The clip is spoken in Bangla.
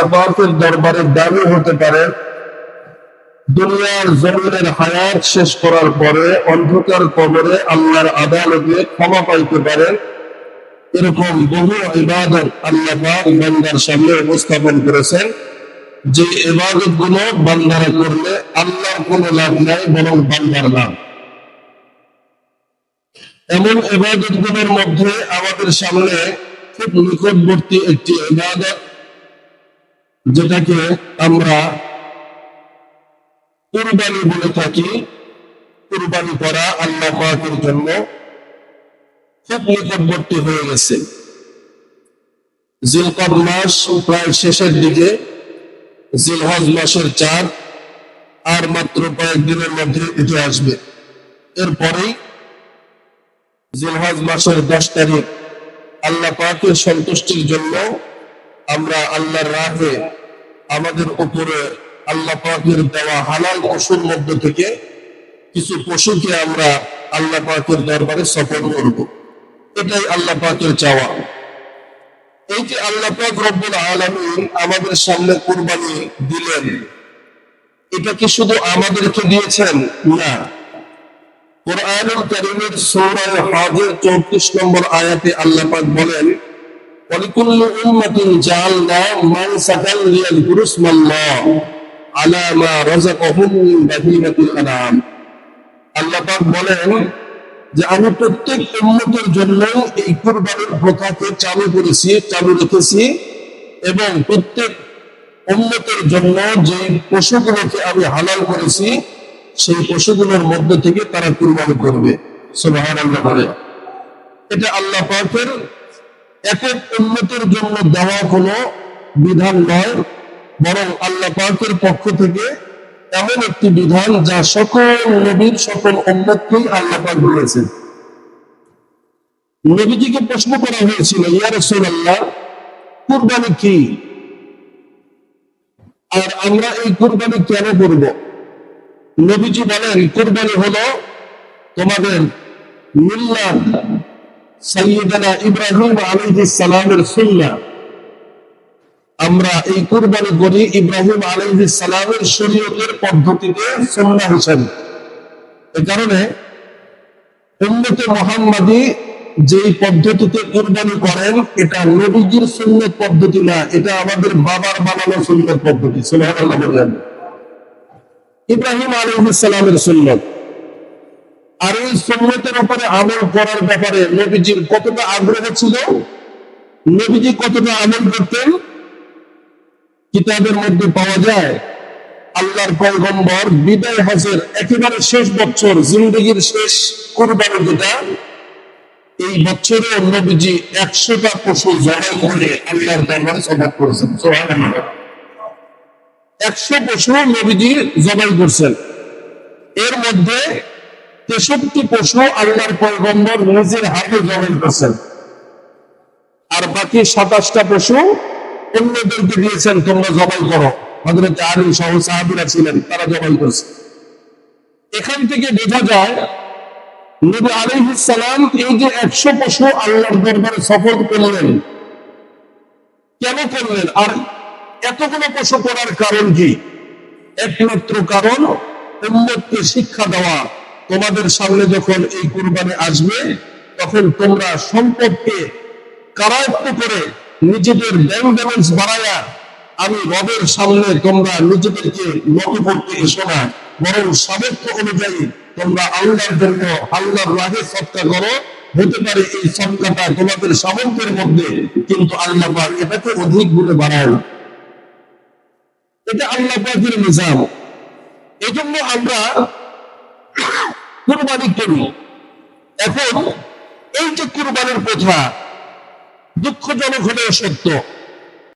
আল্লাহ দরবারে দাবি হতে পারে, দুনিয়ার জমিনের হায়াত শেষ করার পরে অন্ধকার কবরে আল্লাহর আদালতে ক্ষমা পাইতে পারেন এরকম বহু ইবাদত আল্লাহ বান্দার সামনে উপস্থাপন করেছেন, যে ইবাদতগুলো বান্দারা করলে আল্লাহর কোনো লাভ নাই, বরং বান্দার লাভ। এমন ইবাদতগুলোর মধ্যে আমাদের সামনে খুব নিকটবর্তী একটি ইবাদত যেটাকে আমরা কুরবানি বলে থাকি, কুরবানি করা আল্লাহ পাকের জন্য খুব নিকটবর্তী হয়ে গেছে। জিলকদ মাস প্রায় শেষের দিকে, জিলহজ মাসের চার আর মাত্র কয়েকদিনের মধ্যে উঠে আসবে। এরপরেই জিলহজ মাসের দশ তারিখ আল্লাহ পাকের সন্তুষ্টির জন্য আমরা আল্লাহর রাহে আমাদের উপরে আল্লাহ পাকের দেওয়া হালাল পশুর মধ্যে থেকে কিছু পশুকে আমরা আল্লাহ পাকের দরবারে সফল করব। এটাই আল্লাহ পাকের চাওয়া। এই যে আল্লাহ পাক রব্বুল আলামিন আমাদের সামনে কোরবানি দিলেন, এটা কি শুধু আমাদেরকে দিয়েছেন? না। কোরআনুল কারীমের সূরা হাজের 34 নম্বর আয়াতে আল্লাহ পাক বলেন চালু করেছি, চালু রেখেছি এবং প্রত্যেক উন্নতের জন্য যে পশুগুলোকে আমি হালাল করেছি, সেই পশুগুলোর মধ্যে থেকে তারা কুরবানি করবে। সুবাহান আল্লাহ করে এটা আল্লাহ পাকের একক উন্নতির জন্য দেওয়া কোনো বিধান নয়, বরং আল্লাহ পাকের পক্ষ থেকে এমন একটি বিধান যা সকল নবীর, সকল উম্মতকেই আল্লাহ পাক বলেছেন নবীজিকে প্রশ্ন করা হয়েছিল, ইয়া রাসূলুল্লাহ, কুরবানি কি? আর আমরা এই কুরবানি কেন করব? নবীজি বলেন, কুরবানি হলো তোমাদের মিল্লাত সাইয়্যিদানা ইব্রাহিম আলাইহিস সালামের সুন্নাহ। আমরা এই কুরবানি করি ইব্রাহিম সালামের শরীয়তের পদ্ধতিতে সুন্নাহ হিসাবে। এ কারণে উম্মতে মুহাম্মাদি যেই পদ্ধতিতে কুরবানি করেন, এটা নবীজির সুন্নত পদ্ধতি না, এটা আমাদের বাবার বানানো সুন্নত পদ্ধতি। ইব্রাহিম আলাইহিস সালামের সুন্নত আর এই সুন্নতের উপরে আমল করার ব্যাপারে নবীজির কতটা আগ্রহ ছিল? নবীজি কতটা আমল করতেন? কিতাবের মধ্যে পাওয়া যায়, আল্লাহর পয়গম্বর বিদায় হজের একেবারে শেষ বছর, জিন্দগির শেষ কোরবানি যেটা, এই বছরে নবীজি একশোটা পশু জবাই করে আল্লাহর দরবারে সবাব করেছেন একশো পশু নবীজি জবাই করছেন। এর মধ্যে তেষট্টি পশু আল্লাহর পয়গম্বর নিজের হাতে জবাই করছেন। আর বাকি সাতাশটা পশু অন্যদেরকে দিয়েছেন, তোমরা জবাই করো। হজরত আলী সহ সাহাবিরা ছিলেন, তারা জবাই করছে। এখান থেকে বোঝা যায়, নবী আলাইহিস সালাম এই যে একশো পশু আল্লাহর দরবারে সফল করলেন, কেন করলেন? আর এতগুলো পশু করার কারণ কি? একমাত্র কারণ উম্মতকে শিক্ষা দেওয়া। তোমাদের সামনে যখন এই কুরবানি আসবে, তখন তোমরা সম্পদকে কারায়ত্ত করে নিজেদের ব্যাংক ব্যালেন্স বাড়ায়া আমি রবের সামনে তোমরা নিজেদেরকে নত করতে এসো না। বরং সামর্থ্য অনুযায়ী তোমরা আল্লাহর জন্য আল্লাহর রাহে সৎকা করো। হতে পারে এই সৎকাটা তোমাদের সামর্থ্যের মধ্যে, কিন্তু আল্লাহ পাক এটাকে অধিক গুণে বাড়ায় এটা আল্লাহ পাকের নিজাম। জন্য আমরা কুরবানি করি এখন এই যে কুরবানির প্রথা দুঃখজনক হলেও সত্য।